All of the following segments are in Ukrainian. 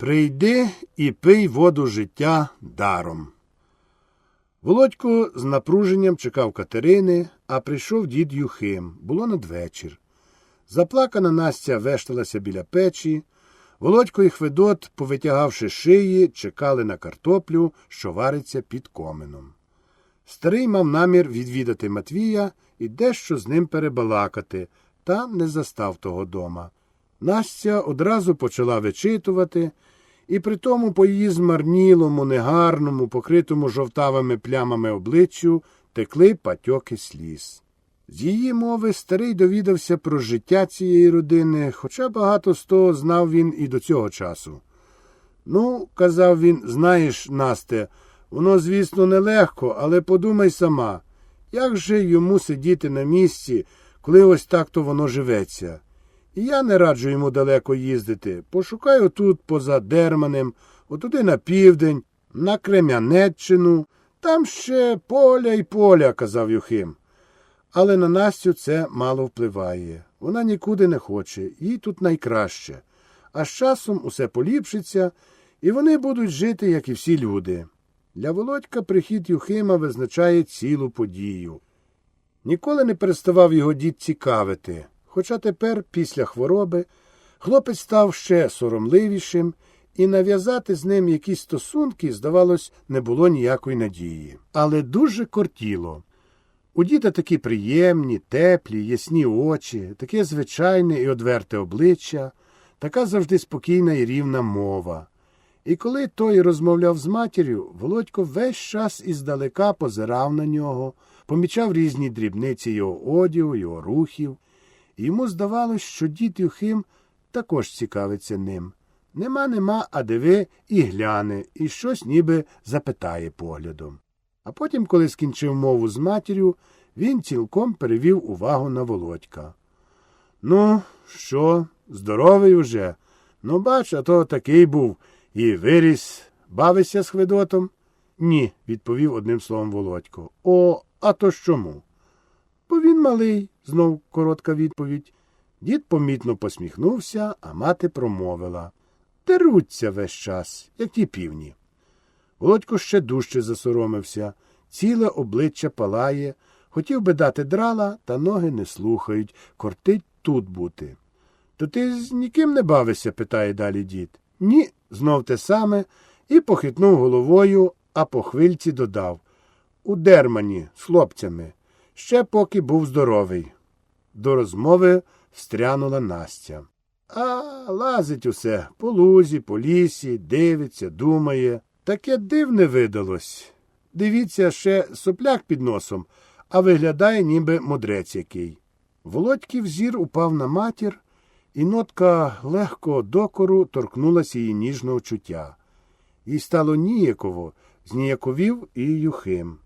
Прийди і пий воду життя даром. Володько з напруженням чекав Катерини, а прийшов дід Юхим. Було надвечір. Заплакана Настя вешталася біля печі. Володько і Хведот, повитягавши шиї, чекали на картоплю, що вариться під коменом. Старий мав намір відвідати Матвія і дещо з ним перебалакати, та не застав того дома. Настя одразу почала вичитувати, і при тому по її змарнілому, негарному, покритому жовтавими плямами обличчю текли патьоки сліз. З її мови старий довідався про життя цієї родини, хоча багато з того знав він і до цього часу. Ну, казав він, знаєш, Насте, воно, звісно, нелегко, але подумай сама, як же йому сидіти на місці, коли ось так то воно живеться. Я не раджу йому далеко їздити. Пошукай отут, поза Дерманем, отуди на південь, на Крем'янеччину. Там ще поля й поля, казав Юхим. Але на Настю це мало впливає. Вона нікуди не хоче, їй тут найкраще. А з часом усе поліпшиться, і вони будуть жити, як і всі люди. Для Володька прихід Юхима визначає цілу подію. Ніколи не переставав його дід цікавити, хоча тепер, після хвороби, хлопець став ще соромливішим, і нав'язати з ним якісь стосунки, здавалось, не було ніякої надії. Але дуже кортіло. У діда такі приємні, теплі, ясні очі, таке звичайне і одверте обличчя, така завжди спокійна і рівна мова. І коли той розмовляв з матір'ю, Володько весь час іздалека позирав на нього, помічав різні дрібниці його одягу, його рухів, йому здавалось, що дід Юхим також цікавиться ним. Нема, нема, а диви і гляне, і щось ніби запитає поглядом. А потім, коли скінчив мову з матір'ю, він цілком перевів увагу на Володька. Ну, що, здоровий уже? Ну, бач, а то такий був і виріс. Бавишся з Хведотом? Ні, відповів одним словом Володько. О, а то ж чому? Бо він малий, знов коротка відповідь. Дід помітно посміхнувся, а мати промовила. Деруться весь час, як ті півні. Володько ще дужче засоромився, ціле обличчя палає, хотів би дати драла, та ноги не слухають, кортить тут бути. То ти з ніким не бавишся? питає далі дід. Ні, знов те саме, і похитнув головою, а по хвильці додав У дермані з хлопцями, ще поки був здоровий. До розмови встрянула Настя. А лазить усе по лузі, по лісі, дивиться, думає. Таке дивне видалось. Дивіться, ще сопляк під носом, а виглядає, ніби мудрець який. Володьків зір упав на матір, і нотка легкого докору торкнулася її ніжного чуття. Їй стало ніяково, зніяковів і Юхим.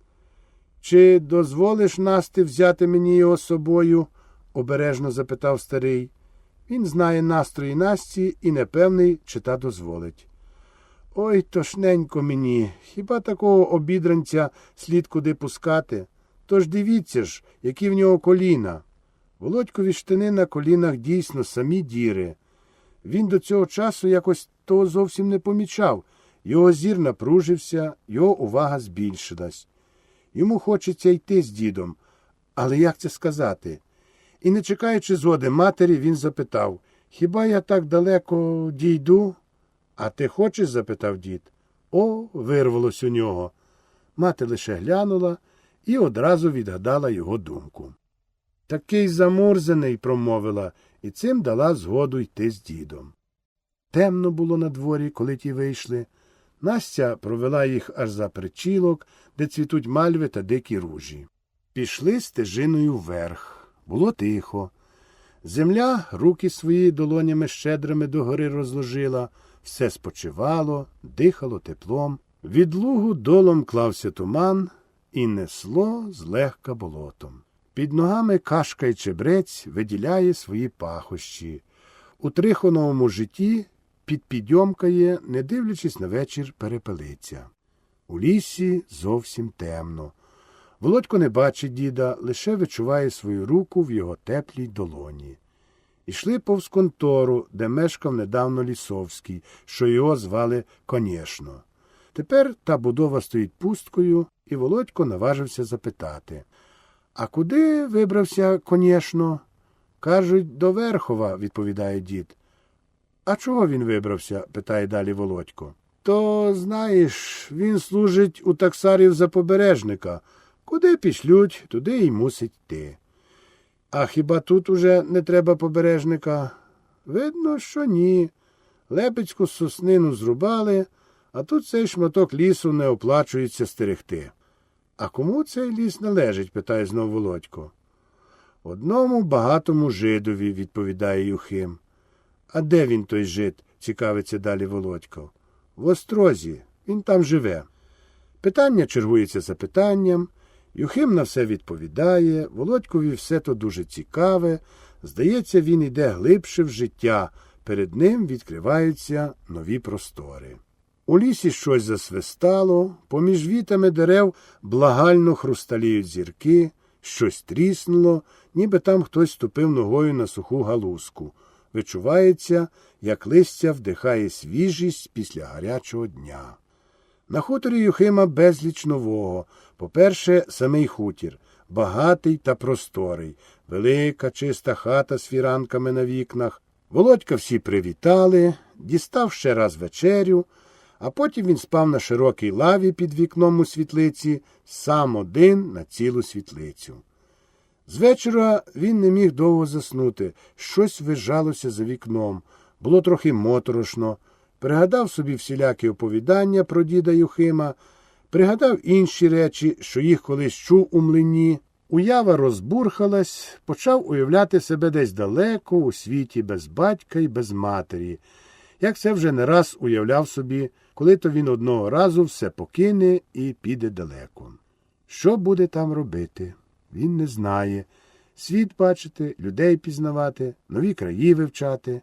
Чи дозволиш Насти взяти мені його з собою? обережно запитав старий. Він знає настрої Насті і непевний, чи та дозволить. Ой, тошненько мені, хіба такого обідранця слід куди пускати? Тож дивіться ж, які в нього коліна. Володькові штани на колінах дійсно самі діри. Він до цього часу якось того зовсім не помічав. Його зір напружився, його увага збільшилась. Йому хочеться йти з дідом, але як це сказати? І, не чекаючи згоди матері, він запитав Хіба я так далеко дійду? А ти хочеш? запитав дід. О, вирвалось у нього. Мати лише глянула і одразу відгадала його думку. Такий замурзаний, промовила, і цим дала згоду йти з дідом. Темно було на дворі, коли ті вийшли. Настя провела їх аж за причілок, де цвітуть мальви та дикі ружі. Пішли стежиною вверх. Було тихо. Земля руки свої долонями щедрими догори розложила, все спочивало, дихало теплом. Від лугу долом клався туман і несло злегка болотом. Під ногами кашка й чебрець виділяє свої пахощі. У трихоновому житті підпідьомкає, не дивлячись на вечір, перепелиться. У лісі зовсім темно. Володько не бачить діда, лише відчуває свою руку в його теплій долоні. Ішли повз контору, де мешкав недавно Лісовський, що його звали Конєшно. Тепер та будова стоїть пусткою, і Володько наважився запитати. А куди вибрався, конєшно? Кажуть, до Верхова, відповідає дід. А чого він вибрався? питає далі Володько. То, знаєш, він служить у таксарів за побережника. Куди пішлють, туди й мусить йти. А хіба тут уже не треба побережника? Видно, що ні. Лепецьку соснину зрубали, а тут цей шматок лісу не оплачується стерегти. А кому цей ліс належить? питає знов Володько. Одному багатому жидові, відповідає Юхим. А де він той жид? цікавиться далі Володько. В острозі, він там живе. Питання чергується за питанням. Юхим на все відповідає, Володькові все то дуже цікаве. Здається, він іде глибше в життя. Перед ним відкриваються нові простори. У лісі щось засвистало, поміж вітами дерев благально хрусталіють зірки, щось тріснуло, ніби там хтось ступив ногою на суху галузку. Вичувається, як листя вдихає свіжість після гарячого дня. На хуторі Юхима безліч нового. По-перше, самий хутір, багатий та просторий, велика чиста хата з фіранками на вікнах. Володька всі привітали, дістав ще раз вечерю, а потім він спав на широкій лаві під вікном у світлиці, сам один на цілу світлицю. З вечора він не міг довго заснути, щось вижалося за вікном, було трохи моторошно. Пригадав собі всілякі оповідання про діда Юхима, пригадав інші речі, що їх колись чув у млині. Уява розбурхалась, почав уявляти себе десь далеко, у світі без батька і без матері, як це вже не раз уявляв собі, коли то він одного разу все покине і піде далеко. Що буде там робити? Він не знає. Світ бачити, людей пізнавати, нові краї вивчати.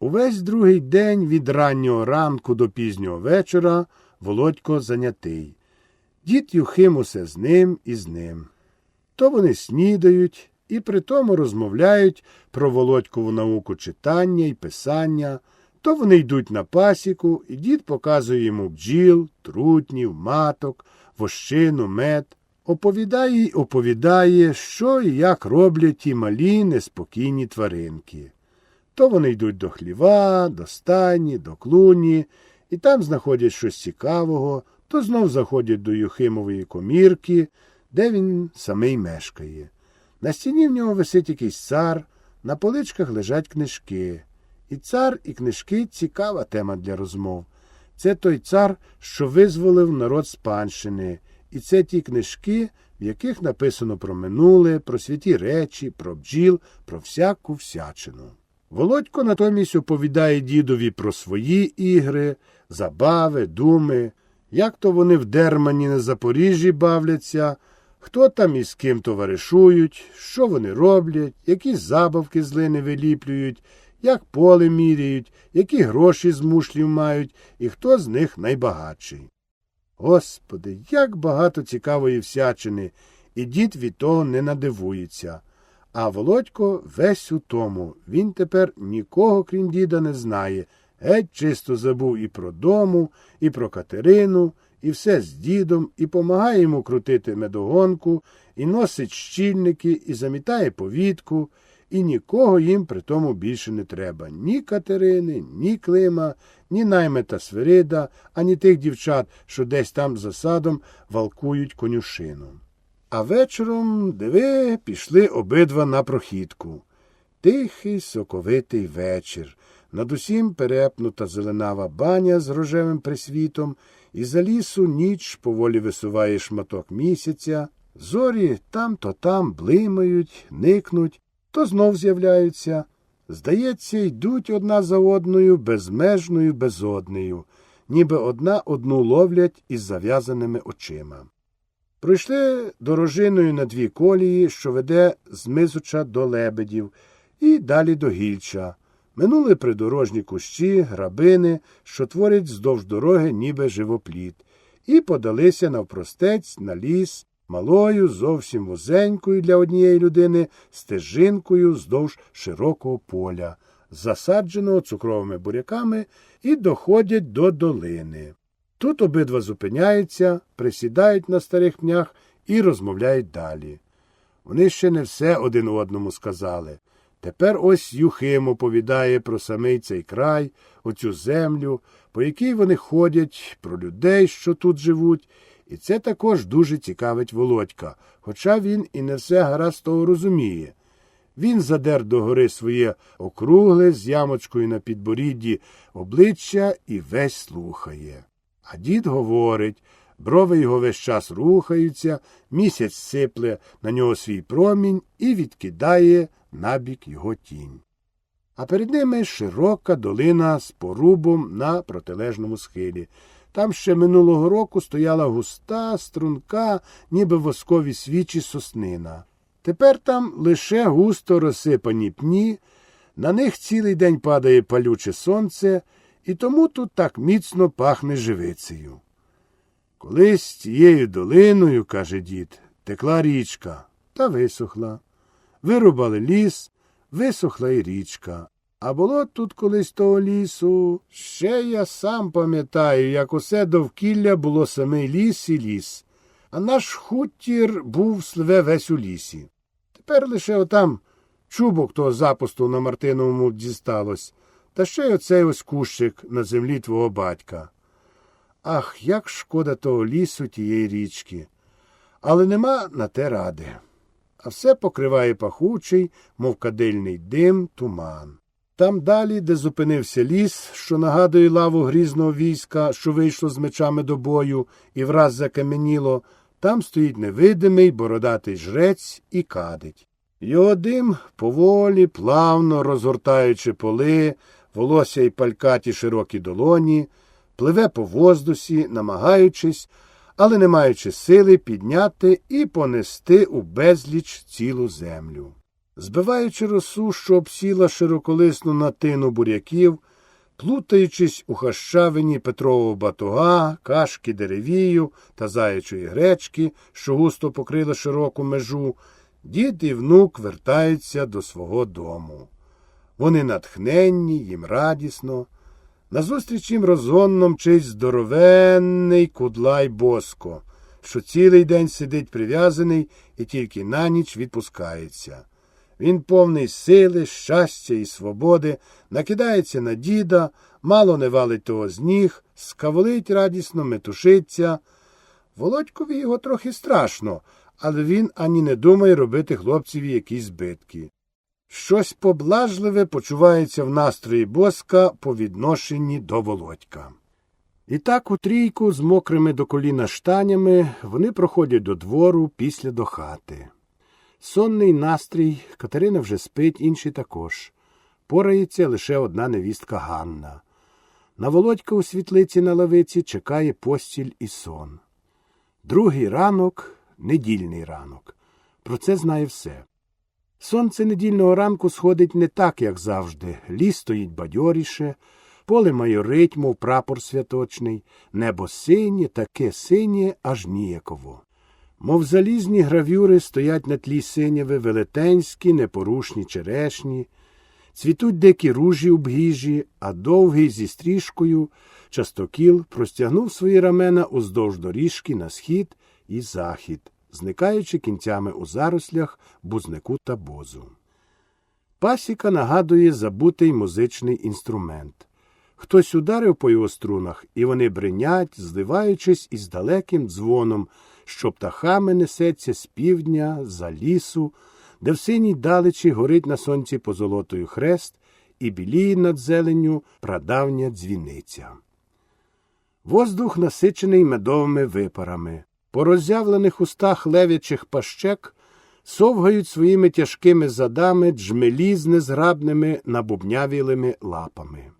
Увесь другий день від раннього ранку до пізнього вечора Володько занятий. Дід Юхим усе з ним і з ним. То вони снідають і при тому розмовляють про Володькову науку читання і писання, то вони йдуть на пасіку, і дід показує йому бджіл, трутнів, маток, вощину, мед. Оповідає й оповідає, що і як роблять ті малі неспокійні тваринки. То вони йдуть до хліва, до стайні, до клуні, і там знаходять щось цікавого, то знов заходять до Юхимової комірки, де він самий мешкає. На стіні в нього висить якийсь цар, на поличках лежать книжки. І цар, і книжки цікава тема для розмов. Це той цар, що визволив народ з панщини, і це ті книжки, в яких написано про минуле, про святі речі, про бджіл, про всяку всячину. Володько натомість оповідає дідові про свої ігри, забави, думи, як то вони в Дермані на Запоріжжі бавляться, хто там із ким товаришують, що вони роблять, які забавки з лини виліплюють, як поле міряють, які гроші з мушлів мають і хто з них найбагатший. Господи, як багато цікавої всячини, і дід від того не надивується. А Володько весь у тому. Він тепер нікого, крім діда, не знає. Геть чисто забув і про дому, і про Катерину, і все з дідом, і помагає йому крутити медогонку, і носить щільники, і замітає повітку, і нікого їм при тому більше не треба. Ні Катерини, ні Клима, ні наймета Свирида, ані тих дівчат, що десь там за садом валкують конюшину. А вечором, диви, пішли обидва на прохідку. Тихий, соковитий вечір. Над усім перепнута зеленава баня з рожевим присвітом, і за лісу ніч поволі висуває шматок місяця. Зорі там то там блимають, никнуть, то знов з'являються. Здається, йдуть одна за одною безмежною безоднею, ніби одна одну ловлять із зав'язаними очима. Пройшли дорожиною на дві колії, що веде з Мизуча до лебедів, і далі до Гільча. Минули придорожні кущі, грабини, що творять здовж дороги ніби живопліт, і подалися навпростець на ліс, малою, зовсім вузенькою для однієї людини стежинкою здовж широкого поля, засадженого цукровими буряками, і доходять до долини. Тут обидва зупиняються, присідають на старих пнях і розмовляють далі. Вони ще не все один одному сказали. Тепер ось Юхим оповідає про самий цей край, оцю землю, по якій вони ходять, про людей, що тут живуть, і це також дуже цікавить Володька, хоча він і не все гаразд того розуміє. Він задер догори своє округле з ямочкою на підборідді обличчя і весь слухає. А дід говорить, брови його весь час рухаються, місяць сипле на нього свій промінь і відкидає набік його тінь. А перед ними широка долина з порубом на протилежному схилі. Там ще минулого року стояла густа, струнка, ніби воскові свічі соснина. Тепер там лише густо розсипані пні, на них цілий день падає палюче сонце, і тому тут так міцно пахне живицею. Колись цією долиною, каже дід, текла річка та висохла. Вирубали ліс, висохла і річка. А було тут колись того лісу. Ще я сам пам'ятаю, як усе довкілля було самий ліс і ліс, а наш хутір був сливе весь у лісі. Тепер лише отам чубок того запусту на Мартиновому дісталось, та ще й оцей ось кущик на землі твого батька. Ах, як шкода того лісу тієї річки. Але нема на те ради. А все покриває пахучий, мов кадильний дим, туман. Там далі, де зупинився ліс, що нагадує лаву грізного війська, що вийшло з мечами до бою і враз закам'яніло, там стоїть невидимий бородатий жрець і кадить. Його дим поволі, плавно розгортаючи поли, волосся й палькаті широкі долоні, пливе по воздусі, намагаючись, але не маючи сили підняти і понести у безліч цілу землю. Збиваючи росу, що обсіла широколисну натину буряків, плутаючись у хащавині Петрового батуга, кашки деревію та заячої гречки, що густо покрила широку межу, дід і внук вертаються до свого дому. Вони натхненні, їм радісно. Назустріч їм розгонно мчить здоровенний кудлай боско, що цілий день сидить прив'язаний і тільки на ніч відпускається. Він повний сили, щастя і свободи, накидається на діда, мало не валить того з ніг, скаволить радісно, метушиться. Володькові його трохи страшно, але він ані не думає робити хлопцеві якісь збитки. Щось поблажливе почувається в настрої боска по відношенні до володька. І так у трійку з мокрими до коліна штанями вони проходять до двору після до хати. Сонний настрій, Катерина вже спить, інші також. Порається лише одна невістка Ганна. На володька у світлиці на лавиці чекає постіль і сон. Другий ранок недільний ранок. Про це знає все. Сонце недільного ранку сходить не так, як завжди. Ліс стоїть бадьоріше, поле майорить, мов прапор святочний, небо синє, таке синє, аж ніяково. Мов залізні гравюри стоять на тлі синєви велетенські, непорушні черешні, цвітуть дикі ружі у бгіжі, а довгий зі стрішкою частокіл простягнув свої рамена уздовж доріжки на схід і захід, зникаючи кінцями у зарослях бузнику та бозу. Пасіка нагадує забутий музичний інструмент. Хтось ударив по його струнах, і вони бринять, зливаючись із далеким дзвоном, що птахами несеться з півдня, за лісу, де в синій далечі горить на сонці позолотою хрест і біліє над зеленню прадавня дзвіниця. Воздух насичений медовими випарами. По роззявлених устах левячих пащек совгають своїми тяжкими задами джмелі з незграбними набубнявілими лапами.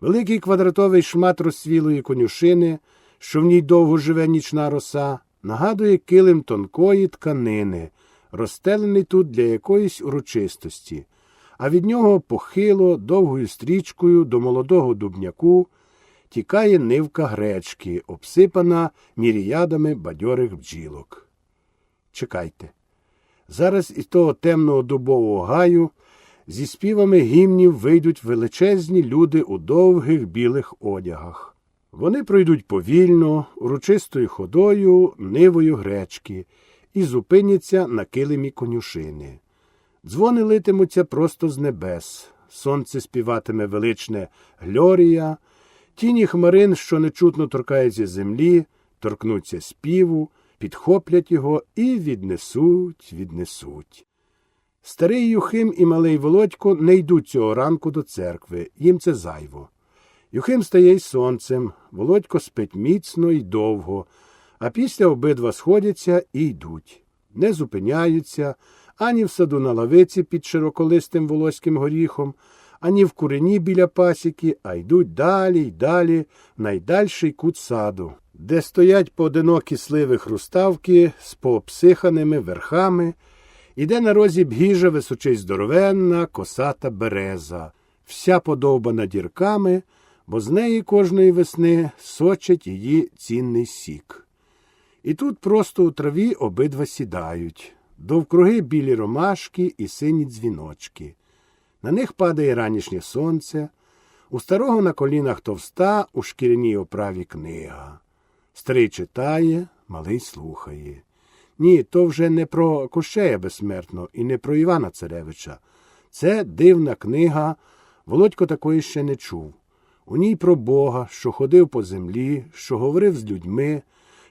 Великий квадратовий шмат розсвілої конюшини, що в ній довго живе нічна роса, нагадує килим тонкої тканини, розстелений тут для якоїсь урочистості, а від нього похило довгою стрічкою до молодого дубняку тікає нивка гречки, обсипана міріядами бадьорих бджілок. чекайте. Зараз із того темного дубового гаю зі співами гімнів вийдуть величезні люди у довгих білих одягах. Вони пройдуть повільно, урочистою ходою, нивою гречки і зупиняться на килимі конюшини. Дзвони литимуться просто з небес, сонце співатиме величне Глорія, тіні хмарин, що нечутно торкаються землі, торкнуться співу, підхоплять його і віднесуть, віднесуть. Старий Юхим і малий Володько не йдуть цього ранку до церкви, їм це зайво. Юхим стає й сонцем, Володько спить міцно й довго, а після обидва сходяться і йдуть. Не зупиняються ані в саду на лавиці під широколистим волоським горіхом, ані в курені біля пасіки, а йдуть далі й далі найдальший кут саду, де стоять поодинокі сливи хруставки з пообсиханими верхами, і де на розі бгіжа височить здоровенна косата береза, вся подовбана дірками, бо з неї кожної весни сочить її цінний сік. І тут просто у траві обидва сідають, довкруги білі ромашки і сині дзвіночки. На них падає ранішнє сонце, у старого на колінах товста у шкіряній оправі книга. Старий читає, малий слухає. Ні, то вже не про Кощея безсмертно і не про Івана Царевича. Це дивна книга, Володько такої ще не чув. У ній про Бога, що ходив по землі, що говорив з людьми,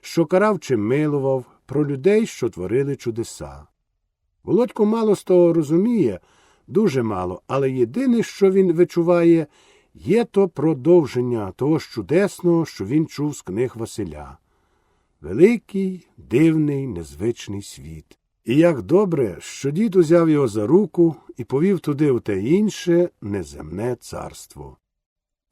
що карав чи милував, про людей, що творили чудеса. Володько мало з того розуміє, дуже мало, але єдине, що він вичуває, є то продовження того ж чудесного, що він чув з книг Василя. Великий, дивний, незвичний світ. І як добре, що дід узяв його за руку і повів туди у те інше неземне царство.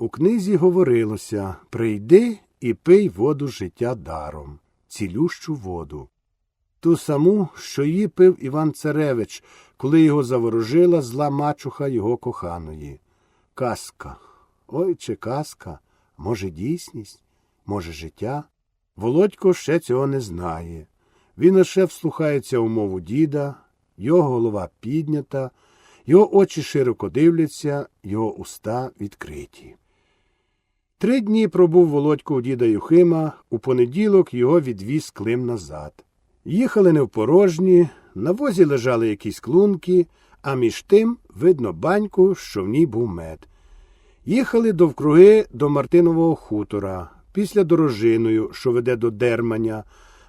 У книзі говорилося Прийди і пий воду життя даром, цілющу воду. Ту саму, що її пив Іван Царевич, коли його заворожила зла мачуха його коханої. Казка. Ой, чи казка, може, дійсність, може, життя? Володько ще цього не знає. Він лише вслухається у мову діда, його голова піднята, його очі широко дивляться, його уста відкриті. Три дні пробув Володько у діда Юхима, у понеділок його відвіз Клим назад. Їхали не в порожні, на возі лежали якісь клунки, а між тим видно баньку, що в ній був мед. Їхали довкруги до Мартинового хутора, після дорожиною, що веде до Дерманя,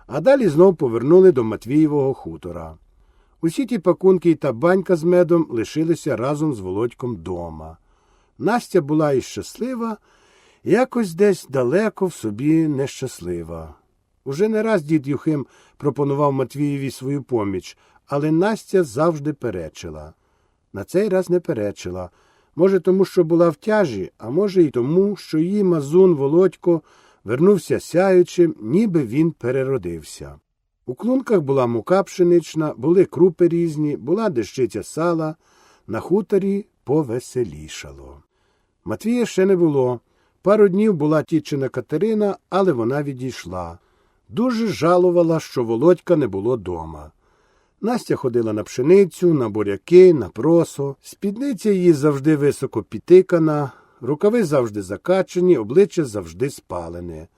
а далі знов повернули до Матвієвого хутора. Усі ті пакунки та банька з медом лишилися разом з Володьком дома. Настя була і щаслива, якось десь далеко в собі нещаслива. Уже не раз дід Юхим пропонував Матвієві свою поміч, але Настя завжди перечила. На цей раз не перечила. Може, тому, що була в тяжі, а може, й тому, що її мазун Володько вернувся сяючим, ніби він переродився. У клунках була мука пшенична, були крупи різні, була дещиця сала, на хуторі повеселішало. Матвія ще не було. Пару днів була тічина Катерина, але вона відійшла. Дуже жалувала, що Володька не було дома. Настя ходила на пшеницю, на буряки, на просо. Спідниця її завжди високо підтикана, рукави завжди закачені, обличчя завжди спалене.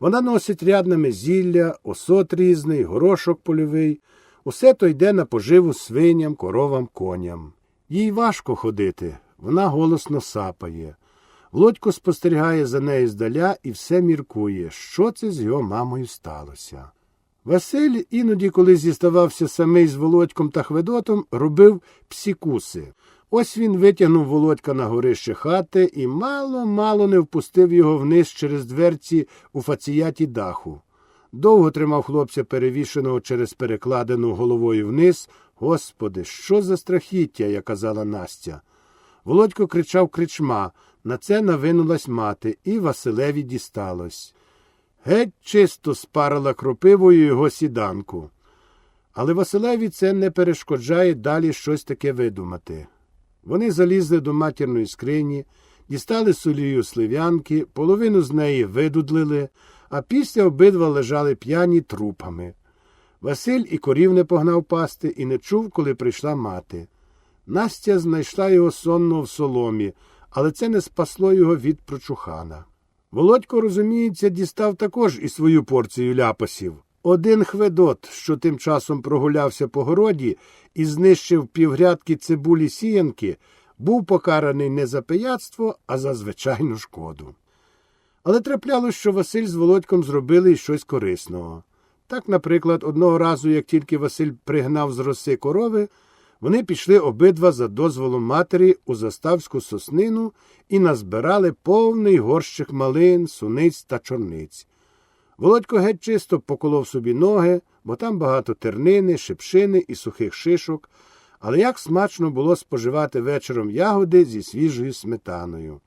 Вона носить ряднами зілля, осот різний, горошок польовий. Усе то йде на поживу свиням, коровам, коням. Їй важко ходити, вона голосно сапає. Володько спостерігає за нею здаля і все міркує, що це з його мамою сталося. Василь іноді, коли зіставався самий з Володьком та Хведотом, робив псікуси. Ось він витягнув Володька на горище хати і мало-мало не впустив його вниз через дверці у фаціяті даху. Довго тримав хлопця перевішеного через перекладену головою вниз. Господи, що за страхіття, як казала Настя. Володько кричав кричма. На це навинулась мати, і Василеві дісталось. Геть чисто спарила кропивою його сіданку. Але Василеві це не перешкоджає далі щось таке видумати. Вони залізли до матірної скрині, дістали солію слив'янки, половину з неї видудлили, а після обидва лежали п'яні трупами. Василь і корів не погнав пасти, і не чув, коли прийшла мати. Настя знайшла його сонного в соломі, але це не спасло його від прочухана. Володько, розуміється, дістав також і свою порцію ляпасів. Один хведот, що тим часом прогулявся по городі і знищив півгрядки цибулі сіянки, був покараний не за пияцтво, а за звичайну шкоду. Але траплялось, що Василь з Володьком зробили щось корисного. Так, наприклад, одного разу, як тільки Василь пригнав з роси корови, вони пішли обидва за дозволом матері у заставську соснину і назбирали повний горщик малин, суниць та чорниць. Володько геть чисто поколов собі ноги, бо там багато тернини, шипшини і сухих шишок, але як смачно було споживати вечором ягоди зі свіжою сметаною.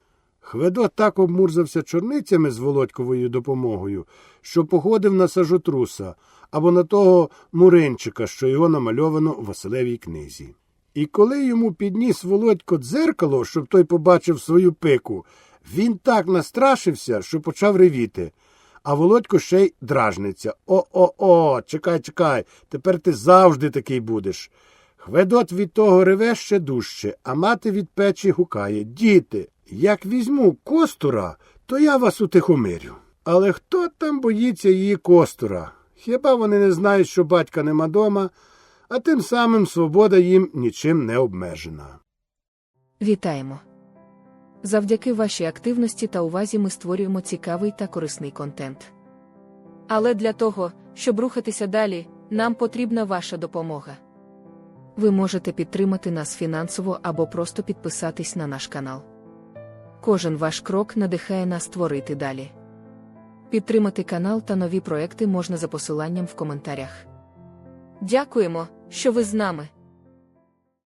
Хведо так обмурзався чорницями з Володьковою допомогою, що походив на сажотруса або на того муринчика, що його намальовано у Василевій книзі. І коли йому підніс Володько дзеркало, щоб той побачив свою пику, він так настрашився, що почав ревіти. А Володько ще й дражниться. О-о-о, чекай, чекай, тепер ти завжди такий будеш. Хведот від того реве ще дужче, а мати від печі гукає Діти, як візьму костура, то я вас утихомирю. Але хто там боїться її костура? Хіба вони не знають, що батька нема дома, а тим самим свобода їм нічим не обмежена. Вітаємо! Завдяки вашій активності та увазі ми створюємо цікавий та корисний контент. Але для того, щоб рухатися далі, нам потрібна ваша допомога. Ви можете підтримати нас фінансово або просто підписатись на наш канал. Кожен ваш крок надихає нас творити далі. Підтримати канал та нові проекти можна за посиланням в коментарях. Дякуємо, що ви з нами.